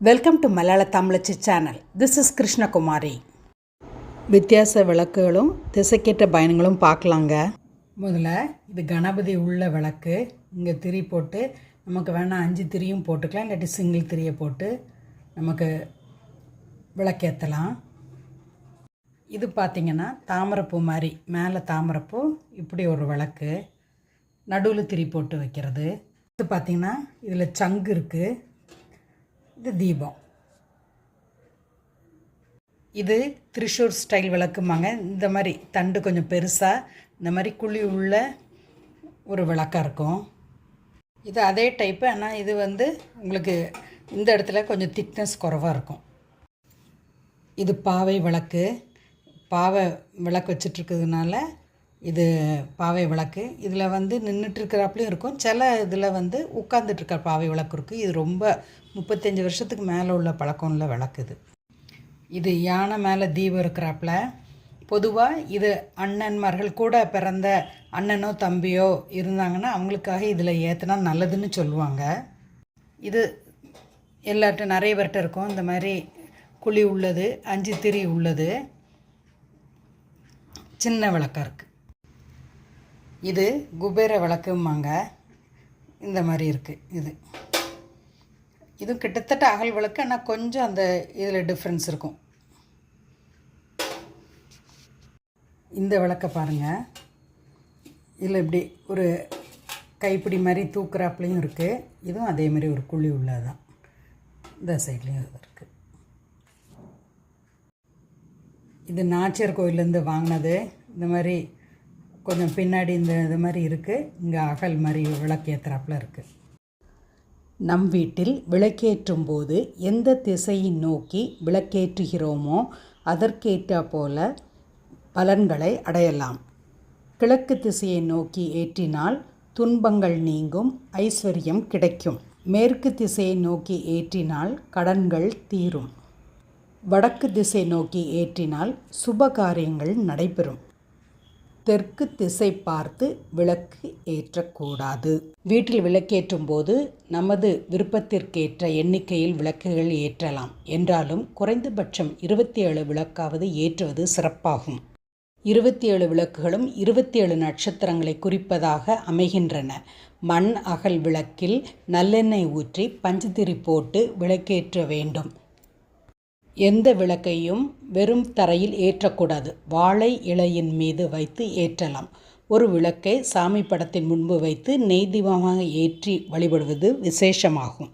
Welcome to Malayala Tamizhachi channel this is Krishnakumari வித்தியாச விளக்குகளும் திசைக்கேற்ற பயணங்களும் பார்க்கலாங்க. முதல்ல இது கணபதி உள்ள விளக்கு. இங்கே திரி போட்டு நமக்கு வேணால் அஞ்சு திரியும் போட்டுக்கலாம் இல்லாட்டி சிங்கிள் திரியை போட்டு நமக்கு விளக்கேற்றலாம் இது பார்த்திங்கன்னா தாமரைப்பூ மாதிரி. மேலே தாமரைப்பூ இப்படி ஒரு விளக்கு. நடுவில் திரி போட்டு வைக்கிறது. இது பார்த்திங்கன்னா இதில் சங்கு இருக்குது இது தீபம். இது திரிஷூர் ஸ்டைல் விளக்குமாங்க. இந்த மாதிரி தண்டு கொஞ்சம் பெருசாக இந்த மாதிரி குழி உள்ள ஒரு விளக்காக இருக்கும். இது அதே டைப்பு ஆனால் இது வந்து உங்களுக்கு இந்த இடத்துல கொஞ்சம் திக்னஸ் குறவாக இருக்கும். இது பாவை விளக்கு. பாவை விளக்கு வச்சிட்ருக்கிறதுனால இது பாவை விளக்கு. இதில் வந்து நின்றுட்டுருக்கிறாப்புலையும் இருக்கும். சில இதில் வந்து உட்காந்துட்ருக்க பாவை விளக்கு இருக்குது இது ரொம்ப முப்பத்தஞ்சு வருஷத்துக்கு மேலே உள்ள பழக்கம் உள்ள விளக்கு இது. இது யானை மேலே தீபம் இருக்கிறாப்புல. பொதுவாக இது அண்ணன்மார்கள் கூட பிறந்த அண்ணனோ தம்பியோ இருந்தாங்கன்னா அவங்களுக்காக இதில் ஏற்றினா நல்லதுன்னு சொல்லுவாங்க. இது எல்லார்ட்ட நிறைய பேர்கிட்ட இருக்கும். இந்த மாதிரி குழி உள்ளது அஞ்சு திரி உள்ளது. சின்ன விளக்காக இருக்குது இது குபேர விளக்குமாங்க இந்த மாதிரி இருக்குது இது. இது கிட்டத்தட்ட அகல் விளக்கு ஆனால் கொஞ்சம் அந்த இதில் டிஃப்ரென்ஸ் இருக்கும். இந்த விளக்கை பாருங்கள் இதில் இப்படி ஒரு கைப்பிடி மாதிரி தூக்குறாப்புலையும் இருக்குது இதுவும் அதே மாதிரி ஒரு குழி உள்ளது தான் இந்த சைட்லேயும் இது இருக்குது இது நாச்சியார் கோயிலேருந்து வாங்கினது. இந்த மாதிரி கொஞ்சம் பின்னாடி இந்த இது மாதிரி இருக்குது இங்கே அகல் மாதிரி விளக்கேற்றுறாப்புல இருக்குது நம் வீட்டில் விளக்கேற்றும் போது எந்த திசையை நோக்கி விளக்கேற்றுகிறோமோ அதற்கேற்ற போல பலன்களை அடையலாம். கிழக்கு திசையை நோக்கி ஏற்றினால் துன்பங்கள் நீங்கும் ஐஸ்வர்யம் கிடைக்கும். மேற்கு திசையை நோக்கி ஏற்றினால் கடன்கள் தீரும். வடக்கு திசை நோக்கி ஏற்றினால் சுப காரியங்கள் நடைபெறும். தெற்கு திசை பார்த்து விளக்கு ஏற்றக்கூடாது. வீட்டில் விளக்கேற்றும் போது நமது விருப்பத்திற்கேற்ற எண்ணிக்கையில் விளக்குகள் ஏற்றலாம். என்றாலும் குறைந்தபட்சம் இருபத்தி ஏழு விளக்காவது ஏற்றுவது சிறப்பாகும். இருபத்தி ஏழு விளக்குகளும் இருபத்தி ஏழு நட்சத்திரங்களை குறிப்பதாக அமைகின்றன. மண் அகல் விளக்கில் நல்லெண்ணெய் ஊற்றி பஞ்சதிரி போட்டு விளக்கேற்ற வேண்டும். எந்த விளக்கையும் வெறும் தரையில் ஏற்றக்கூடாது. வாழை இலையின் மீது வைத்து ஏற்றலாம். ஒரு விளக்கை சாமி படத்தின் முன்பு வைத்து நெய் தீபமாக ஏற்றி வழிபடுவது விசேஷமாகும்.